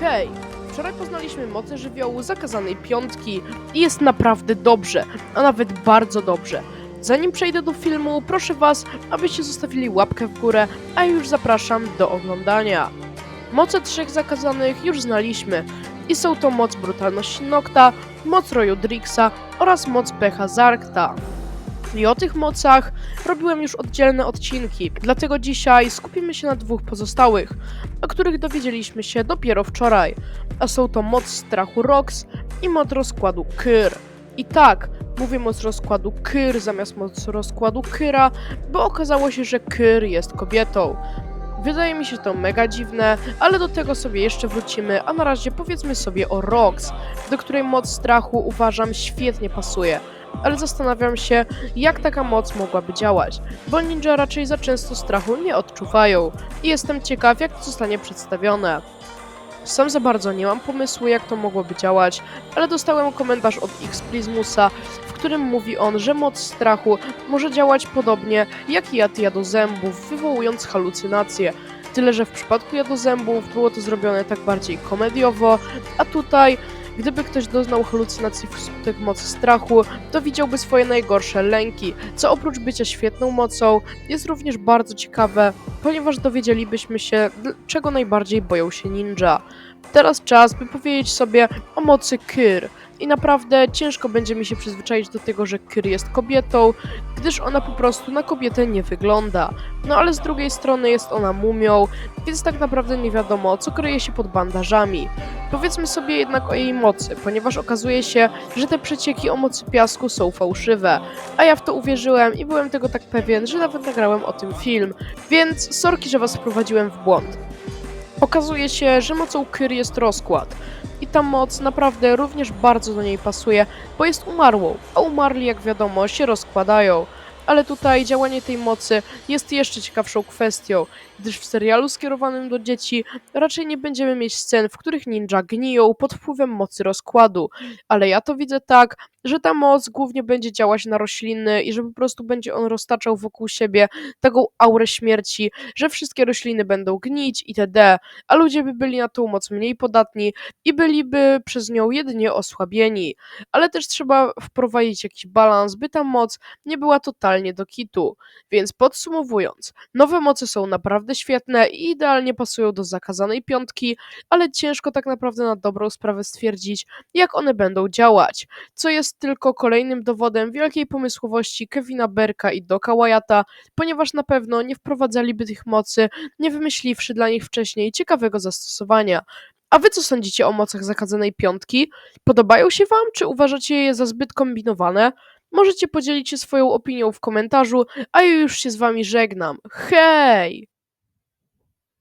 Hej! Wczoraj poznaliśmy moce żywiołu zakazanej piątki i jest naprawdę dobrze, a nawet bardzo dobrze. Zanim przejdę do filmu, proszę Was, abyście zostawili łapkę w górę, a już zapraszam do oglądania. Moce trzech zakazanych już znaliśmy i są to moc brutalności Nocta, moc Roju Drixa oraz moc Pecha Zarkta. I o tych mocach robiłem już oddzielne odcinki, dlatego dzisiaj skupimy się na dwóch pozostałych, o których dowiedzieliśmy się dopiero wczoraj, a są to moc strachu Rox i moc rozkładu Kyr. I tak, mówię moc rozkładu Kyr zamiast moc rozkładu Kyra, bo okazało się, że Kyr jest kobietą. Wydaje mi się to mega dziwne, ale do tego sobie jeszcze wrócimy, a na razie powiedzmy sobie o Rox, do której moc strachu uważam świetnie pasuje. Ale zastanawiam się, jak taka moc mogłaby działać, bo ninja raczej za często strachu nie odczuwają i jestem ciekaw, jak to zostanie przedstawione. Sam za bardzo nie mam pomysłu, jak to mogłoby działać, ale dostałem komentarz od X Prismusa, w którym mówi on, że moc strachu może działać podobnie jak jad jadozębów, wywołując halucynacje. Tyle, że w przypadku jadozębów było to zrobione tak bardziej komediowo, a tutaj, gdyby ktoś doznał halucynacji wskutek mocy strachu, to widziałby swoje najgorsze lęki, co oprócz bycia świetną mocą, jest również bardzo ciekawe, ponieważ dowiedzielibyśmy się, czego najbardziej boją się ninja. Teraz czas, by powiedzieć sobie o mocy Kyr. I naprawdę ciężko będzie mi się przyzwyczaić do tego, że Kyr jest kobietą, gdyż ona po prostu na kobietę nie wygląda. No ale z drugiej strony jest ona mumią, więc tak naprawdę nie wiadomo, co kryje się pod bandażami. Powiedzmy sobie jednak o jej mocy, ponieważ okazuje się, że te przecieki o mocy piasku są fałszywe. A ja w to uwierzyłem i byłem tego tak pewien, że nawet nagrałem o tym film, więc sorki, że was wprowadziłem w błąd. Okazuje się, że mocą Kyr jest rozkład. I ta moc naprawdę również bardzo do niej pasuje, bo jest umarłą, a umarli jak wiadomo się rozkładają. Ale tutaj działanie tej mocy jest jeszcze ciekawszą kwestią, gdyż w serialu skierowanym do dzieci raczej nie będziemy mieć scen, w których ninja gniją pod wpływem mocy rozkładu. Ale ja to widzę tak, że ta moc głównie będzie działać na rośliny i że po prostu będzie on roztaczał wokół siebie taką aurę śmierci, że wszystkie rośliny będą gnić itd., a ludzie by byli na tą moc mniej podatni i byliby przez nią jedynie osłabieni. Ale też trzeba wprowadzić jakiś balans, by ta moc nie była totalnie do kitu. Więc podsumowując, nowe moce są naprawdę świetne i idealnie pasują do zakazanej piątki, ale ciężko tak naprawdę na dobrą sprawę stwierdzić, jak one będą działać, co jest tylko kolejnym dowodem wielkiej pomysłowości Kevina Berka i Doka Wyatta, ponieważ na pewno nie wprowadzaliby tych mocy, nie wymyśliwszy dla nich wcześniej ciekawego zastosowania. A wy co sądzicie o mocach zakazanej piątki? Podobają się wam, czy uważacie je za zbyt kombinowane? Możecie podzielić się swoją opinią w komentarzu, a ja już się z wami żegnam. Hej!